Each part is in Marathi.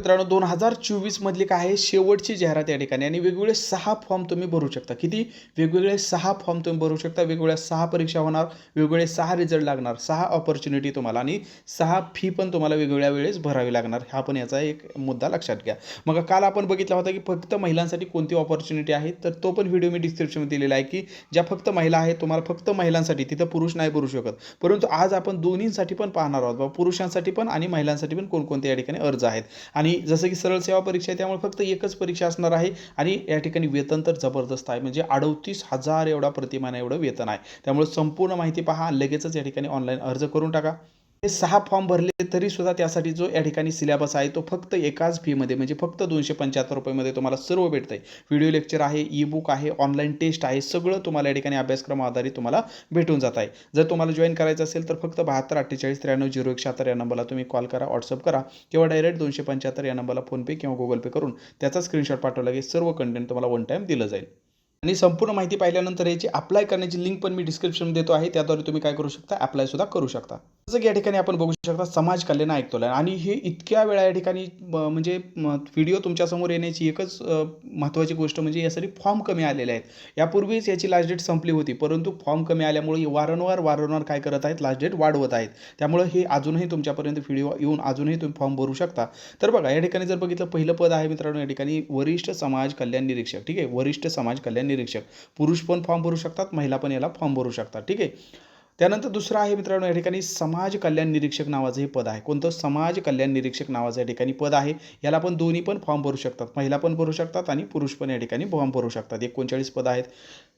मित्रांनो दोन हजार चोवीसमधली काय आहे? शेवटची जाहिरात या ठिकाणी. आणि वेगवेगळे सहा फॉर्म तुम्ही भरू शकता. किती? वेगवेगळे सहा फॉर्म तुम्ही भरू शकता. वेगवेगळ्या सहा परीक्षा होणार. वेगवेगळे सहा रिझल्ट लागणार. सहा ऑपॉर्च्युनिटी तुम्हाला आणि सहा फी पण तुम्हाला वेगवेगळ्या वेळेस भरावी लागणार. हा पण याचा एक मुद्दा लक्षात घ्या. मग काल आपण बघितला होता की फक्त महिलांसाठी कोणती ऑपॉर्च्युनिटी आहे? तर तो पण व्हिडिओ मी डिस्क्रिप्शनमध्ये दिलेला आहे की ज्या फक्त महिला आहेत तुम्हाला फक्त महिलांसाठी तिथं पुरुष नाही भरू शकत. परंतु आज आपण दोन्हींसाठी पण पाहणार आहोत. बाबा पुरुषांसाठी पण आणि महिलांसाठी पण कोणकोणते या ठिकाणी अर्ज आहेत. आणि जसं की सरळ सेवा परीक्षा आहे त्यामुळे फक्त एकच परीक्षा असणार आहे आणि या ठिकाणी वेतन तर जबरदस्त आहे. म्हणजे अडतीस हजार एवढा प्रतिमान एवढं वेतन आहे. त्यामुळे संपूर्ण माहिती पहा लगेचच या ठिकाणी ऑनलाईन अर्ज करून टाका. हे सहा फॉर्म भरले तरी सुद्धा त्यासाठी जो या ठिकाणी सिलेबस आहे तो फक्त एकाच फीमध्ये म्हणजे फक्त दोनशे पंच्याहत्तर रुपयेमध्ये तुम्हाला सर्व भेटतं आहे व्हिडिओ लेक्चर आहे ई बुक आहे ऑनलाईन टेस्ट आहे सगळं तुम्हाला या ठिकाणी अभ्यासक्रम आधारित तुम्हाला भेटून जात आहे. जर तुम्हाला जॉईन करायचं असेल तर फक्त बहात्तर अठ्ठेचाळीस त्र्याण्णव झिरो एक शहात्तर या नंबरला तुम्ही कॉल करा व्हॉट्सअप करा किंवा डायरेक्ट दोनशे पंच्याहत्तर या नंबरला फोनपे किंवा गुगल पे करून त्याचा स्क्रीनशॉट पाठवला की सर्व कंटेंट तुम्हाला वन टाईम दिलं जाईल. आणि संपूर्ण माहिती पाहिल्यानंतर याची अप्लाय करण्याची लिंक पण मी डिस्क्रिप्शन देतो आहे त्याद्वारे तुम्ही काय करू शकता अप्लायसुद्धा करू शकता. जसं की या ठिकाणी आपण बघू शकता समाज कल्याण ऐकतोय. आणि हे इतक्या वेळा या ठिकाणी म्हणजे व्हिडिओ तुमच्यासमोर येण्याची एकच महत्त्वाची गोष्ट म्हणजे यासाठी फॉर्म कमी आलेले आहेत. यापूर्वीच याची लास्ट डेट संपली होती परंतु फॉर्म कमी आल्यामुळे वारंवार वारंवार काय करत आहेत लास्ट डेट वाढवत आहेत. त्यामुळे हे अजूनही तुमच्यापर्यंत व्हिडिओ येऊन अजूनही तुम्ही फॉर्म भरू शकता. तर बघा या ठिकाणी जर बघितलं पहिलं पद आहे मित्रांनो या ठिकाणी वरिष्ठ समाज कल्याण निरीक्षक ठीक आहे? वरिष्ठ समाज कल्याण निरीक्षक. पुरुष पण फॉर्म भरू शकतात महिला पण याला फॉर्म भरू शकतात ठीक आहे? त्यानंतर दुसरं आहे मित्रांनो या ठिकाणी समाज कल्याण निरीक्षक नावाचं हे पद आहे. कोणतं? समाज कल्याण निरीक्षक नावाचं या ठिकाणी पद आहे. याला पण दोन्ही पण फॉर्म भरू शकतात. महिला पण भरू शकतात आणि पुरुष पण या ठिकाणी फॉर्म भरू शकतात. एकोणचाळीस पद आहेत.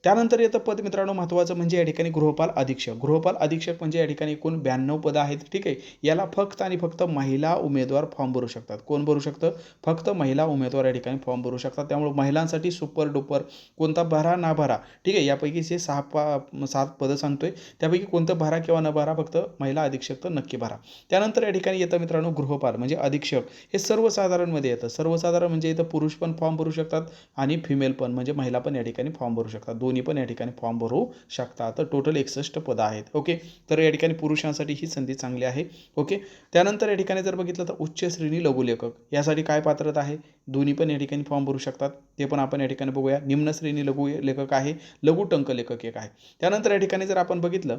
त्यानंतर येतं पद मित्रांनो महत्त्वाचं म्हणजे या ठिकाणी गृहपाल अधीक्षक. गृहपाल अधीक्षक म्हणजे या ठिकाणी एकूण ब्याण्णव पदं आहेत. ठीक आहे? याला फक्त आणि फक्त महिला उमेदवार फॉर्म भरू शकतात. कोण भरू शकतं? फक्त महिला उमेदवार या ठिकाणी फॉर्म भरू शकतात. त्यामुळे महिलांसाठी सुपर डुपर कोणता भरा ना भरा. ठीक आहे? यापैकी जे सहा पा सात पदं सांगतोय. त्यापैकी कोणतं भरा किंवा न भरा फक्त महिला अधीक्षक तर नक्की भरा. त्यानंतर या ठिकाणी येतं मित्रांनो गृहपाल म्हणजे अधीक्षक. हे सर्वसाधारणमध्ये येतं. सर्वसाधारण म्हणजे इथं पुरुष पण फॉर्म भरू शकतात आणि फिमेल पण म्हणजे महिला पण या ठिकाणी फॉर्म भरू शकतात. दोन्ही पण या ठिकाणी फॉर्म भरू शकतात. तर टोटल एकसष्ट पदं आहेत. ओके तर या ठिकाणी पुरुषांसाठी ही संधी चांगली आहे. ओके त्यानंतर या ठिकाणी जर बघितलं तर उच्च श्रेणी लघुलेखक. यासाठी काय पात्रता आहे? दोन्ही पण या ठिकाणी फॉर्म भरू शकतात. ते पण आपण या ठिकाणी बघूया. निम्न श्रेणी लघु लेखक आहे. लघु टंकलेखक एक आहे. त्यानंतर या ठिकाणी जर आपण बघितलं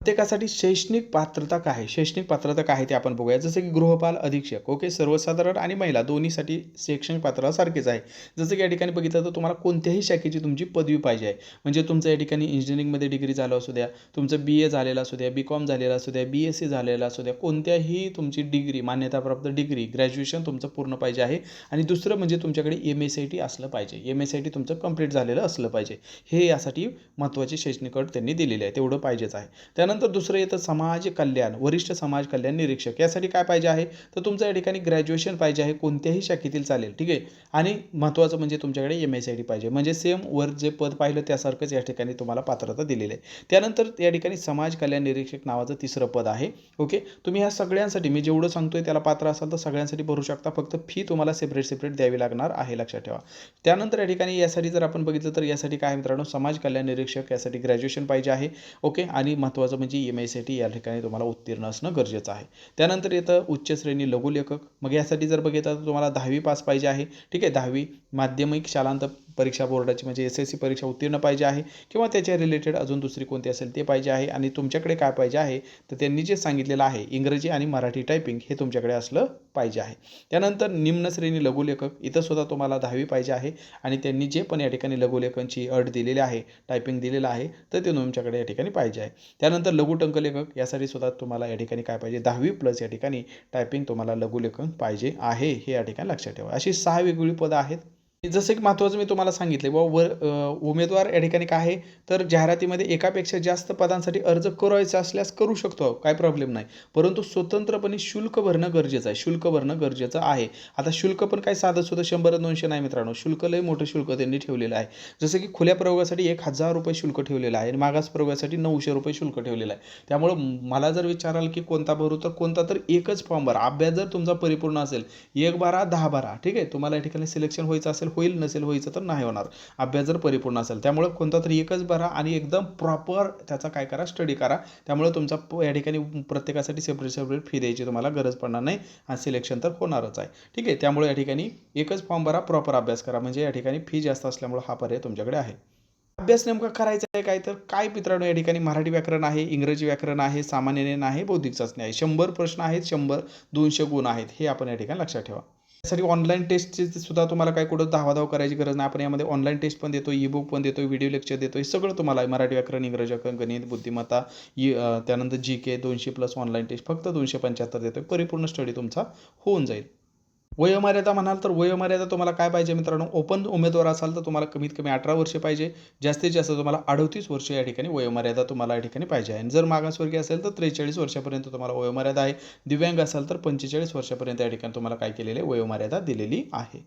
प्रत्येकासाठी शैक्षणिक पात्रता काय? शैक्षणिक पात्रता काय ते आपण बघूया. जसं की गृहपाल अधीक्षक ओके? सर्वसाधारण आणि महिला दोन्हीसाठी शैक्षणिक पात्रता सारखीच आहे. जसं की या ठिकाणी बघितलं तर तुम्हाला कोणत्याही शाखेची तुमची पदवी पाहिजे आहे. म्हणजे तुमचं या ठिकाणी इंजिनिअरिंगमध्ये डिग्री झालं असू द्या तुमचं बी ए झालेलं असू द्या बी कॉम झालेलं असू द्या बी एस सी झालेलं असू द्या कोणत्याही तुमची डिग्री मान्यताप्राप्त डिग्री ग्रॅज्युएशन तुमचं पूर्ण पाहिजे आहे. आणि दुसरं म्हणजे तुमच्याकडे एम एस आय टी असलं पाहिजे. एम एस आय टी तुमचं कंप्लीट झालेलं असलं पाहिजे. हे यासाठी महत्त्वाची शैक्षणिक अट त्यांनी दिलेली आहे. तेवढं पाहिजेच आहे. त्यानंतर दुसरं येतं समाज कल्याण वरिष्ठ समाज कल्याण निरीक्षक. यासाठी काय पाहिजे आहे? तर तुमचं या ठिकाणी ग्रॅज्युएशन पाहिजे आहे कोणत्याही शाखेतील चालेल ठीक आहे? आणि महत्त्वाचं म्हणजे तुमच्याकडे एम एस आय डी पाहिजे. म्हणजे सेम वर जे पद पाहिलं त्यासारखंच या ठिकाणी तुम्हाला पात्रता दिलेली आहे. त्यानंतर या ठिकाणी समाज कल्याण निरीक्षक नावाचं तिसरं पद आहे ओके? तुम्ही ह्या सगळ्यांसाठी मी जेवढं सांगतोय त्याला पात्र असाल तर सगळ्यांसाठी भरू शकता. फक्त फी तुम्हाला सेपरेट सेपरेट द्यावी लागणार आहे लक्षात ठेवा. त्यानंतर या ठिकाणी यासाठी जर आपण बघितलं तर यासाठी काय मित्रांनो? समाज कल्याण निरीक्षक यासाठी ग्रॅज्युएशन पाहिजे आहे ओके? आणि महत्त्वाचं म्हणजे एम एस सी या ठिकाणी तुम्हाला उत्तीर्ण असणं गरजेचं आहे. त्यानंतर येतं उच्च श्रेणी लघुलेखक. मग यासाठी जर बघितलं तर तुम्हाला दहावी पास पाहिजे आहे. ठीक आहे दहावी माध्यमिक शालांत परीक्षा बोर्डाची म्हणजे एस एस सी परीक्षा उत्तीर्ण पाहिजे आहे किंवा त्याच्या रिलेटेड अजून दुसरी कोणती असेल ते पाहिजे आहे. आणि तुमच्याकडे काय पाहिजे आहे तर त्यांनी जे सांगितलेलं आहे इंग्रजी आणि मराठी टायपिंग हे तुमच्याकडे असलं पाहिजे आहे. त्यानंतर निम्न श्रेणी लघुलेखक. इथं सुद्धा तुम्हाला दहावी पाहिजे आहे आणि त्यांनी जे पण या ठिकाणी लघुलेखनची अट दिलेली आहे टायपिंग दिलेलं आहे तर ते तुमच्याकडे या ठिकाणी पाहिजे आहे. त्यानंतर लघुटंक लेखक यासाठी सुद्धा तुम्हाला या ठिकाणी काय पाहिजे? दहावी प्लस या ठिकाणी टायपिंग तुम्हाला लघुलेखन पाहिजे आहे हे या ठिकाणी लक्षात ठेवा. अशी सहा वेगवेगळी पदं आहेत. जसं की महत्त्वाचं मी तुम्हाला सांगितले व वर उमेदवार या ठिकाणी काय आहे तर जाहिरातीमध्ये एकापेक्षा जास्त पदांसाठी अर्ज करायचा असल्यास करू शकतो काय प्रॉब्लेम नाही. परंतु स्वतंत्रपणे शुल्क भरणं गरजेचं आहे शुल्क भरणं गरजेचं आहे. आता शुल्क पण काय साधं सुद्धा शंभर दोनशे नाही मित्रांनो शुल्क लय मोठं शुल्क त्यांनी ठेवलेलं आहे. जसं की खुल्या प्रयोगासाठी एक हजार रुपये शुल्क ठेवलेलं आहे आणि मागास प्रयोगासाठी नऊशे रुपये शुल्क ठेवलेलं आहे. त्यामुळं मला जर विचाराल की कोणता भरू तर कोणता तर एकच फॉर्म भरा. अभ्यास जर तुमचा परिपूर्ण असेल एक बारा दहा बारा ठीक आहे? तुम्हाला या ठिकाणी सिलेक्शन व्हायचं असेल असेल होईल नसेल व्हायचं तर नाही होणार. अभ्यास जर परिपूर्ण असेल त्यामुळे कोणता तरी एकच भरा आणि एकदम प्रॉपर त्याचा काय करा स्टडी करा. त्यामुळे तुमचा या ठिकाणी प्रत्येकासाठी सेपरेट सेपरेट फी द्यायची तुम्हाला गरज पडणार नाही आणि सिलेक्शन तर होणारच आहे. ठीक आहे? त्यामुळे या ठिकाणी एकच फॉर्म भरा प्रॉपर अभ्यास करा. म्हणजे या ठिकाणी फी जास्त असल्यामुळे हा पर्याय तुमच्याकडे आहे. अभ्यास नेमका करायचा आहे काय तर? काय मित्रांनो या ठिकाणी मराठी व्याकरण आहे इंग्रजी व्याकरण आहे सामान्य ज्ञान आहे बौद्धिक चाचणी आहे. शंभर प्रश्न आहेत शंभर दोनशे गुण आहेत. हे आपण या ठिकाणी लक्षात ठेवा. त्यासाठी ऑनलाईन टेस्टची सुद्धा तुम्हाला काय कुठं धावाधाव करायची गरज नाही. आपण यामध्ये ऑनलाईन टेस्ट पण देतो ई बुक पण देतो व्हिडिओ लेक्चर देतो हे सगळं तुम्हाला मराठी व्याकरण इंग्रजी व्याकरण गणित बुद्धिमत्ता ई त्यानंतर जी के दोनशे प्लस ऑनलाईन टेस्ट फक्त दोनशे पंच्याहत्तर देतो परिपूर्ण स्टडी तुमचा होऊन जाईल. वयोमर्यादा म्हणाल तर वयोमर्यादा तुम्हाला काय पाहिजे मित्रांनो? ओपन उमेदवार असाल तर तुम्हाला कमीत कमी अठरा वर्षे पाहिजे. जास्तीत जास्त तुम्हाला अडतीस वर्ष या ठिकाणी वयोमर्यादा तुम्हाला या ठिकाणी पाहिजे आहे. आणि जर मागासवर्गीय असेल तर त्रेचाळीस वर्षापर्यंत तुम्हाला वयोमर्यादा आहे. दिव्यांग असाल तर पंचेचाळीस वर्षापर्यंत या ठिकाणी तुम्हाला काय केलेले आहे? वयोमर्यादा दिलेली आहे.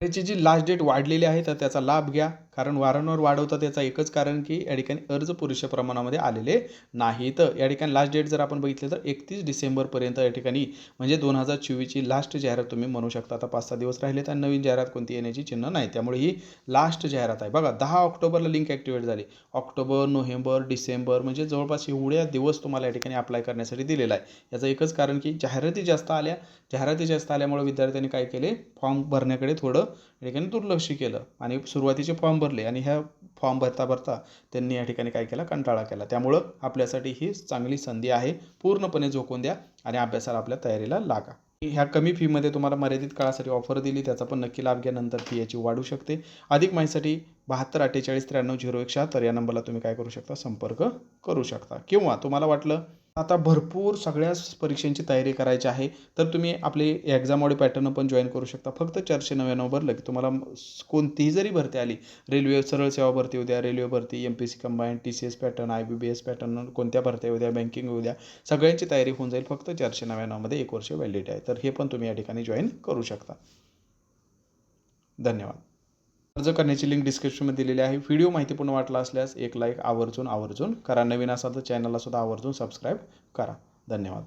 त्याची जी लास्ट डेट वाढलेली आहे तर त्याचा लाभ घ्या. कारण वारंवार वाढवतात याचा एकच कारण की या ठिकाणी अर्ज पुरेशा प्रमाणामध्ये आलेले नाहीत. या ठिकाणी लास्ट डेट जर आपण बघितलं तर एकतीस डिसेंबरपर्यंत या ठिकाणी म्हणजे दोन हजार चोवीसची लास्ट जाहिरात तुम्ही म्हणू शकता. आता पाच सहा दिवस राहिले तर नवीन जाहिरात कोणती येण्याची चिन्ह नाही. त्यामुळे ही लास्ट जाहिरात आहे. बघा दहा ऑक्टोबरला लिंक ॲक्टिवेट झाली. ऑक्टोबर नोव्हेंबर डिसेंबर म्हणजे जवळपास एवढ्या दिवस तुम्हाला या ठिकाणी अप्लाय करण्यासाठी दिलेला आहे. याचं एकच कारण की जाहिराती जास्त आल्या. जाहिराती जास्त आल्यामुळे विद्यार्थ्यांनी काय केले? फॉर्म भरण्याकडे थोडं या ठिकाणी दुर्लक्ष केलं. आणि सुरुवातीचे फॉर्म भरले आणि ह्या फॉर्म भरता भरता त्यांनी या ठिकाणी काय केला? कंटाळा केला. त्यामुळं आपल्यासाठी ही चांगली संधी आहे. पूर्णपणे झोकून द्या आणि अभ्यासाला आपल्या तयारीला लागा. ह्या कमी फीमध्ये तुम्हाला मर्यादित काळासाठी ऑफर दिली त्याचा पण नक्की लाभ घ्या. नंतर फी याची वाढू शकते. अधिक माहितीसाठी बहात्तर अठ्ठेचाळीस त्र्याण्णव झिरो एक शहात्तर या नंबरला तुम्ही काय करू शकता? संपर्क करू शकता. किंवा तुम्हाला वाटलं आता भरपूर सगळ्याच परीक्षांची तयारी करायची आहे तर तुम्ही आपले एक्झाम ऑडी पॅटर्न पण जॉईन करू शकता. फक्त चारशे नव्याण्णव भरलं की तुम्हाला कोणतीही जरी भरती आली रेल्वे सरळ सेवा भरती उद्या रेल्वे भरती M P C combine T C S pattern I B B S pattern कोणत्या भरत्या उद्या बँकिंग उद्या सगळ्यांची तयारी होऊन जाईल. फक्त चारशे नव्याण्णवमध्ये एक वर्ष व्हॅलिड आहे. तर हे पण तुम्ही या ठिकाणी जॉईन करू शकता. धन्यवाद. अर्ज करण्याची लिंक डिस्क्रिप्शनमध्ये दिलेली आहे. व्हिडिओ माहितीपूर्ण वाटला असल्यास एक लाईक आवर्जून आवर्जून करा. नवीन असाल तर चॅनलला सुद्धा आवर्जून सबस्क्राईब करा. धन्यवाद.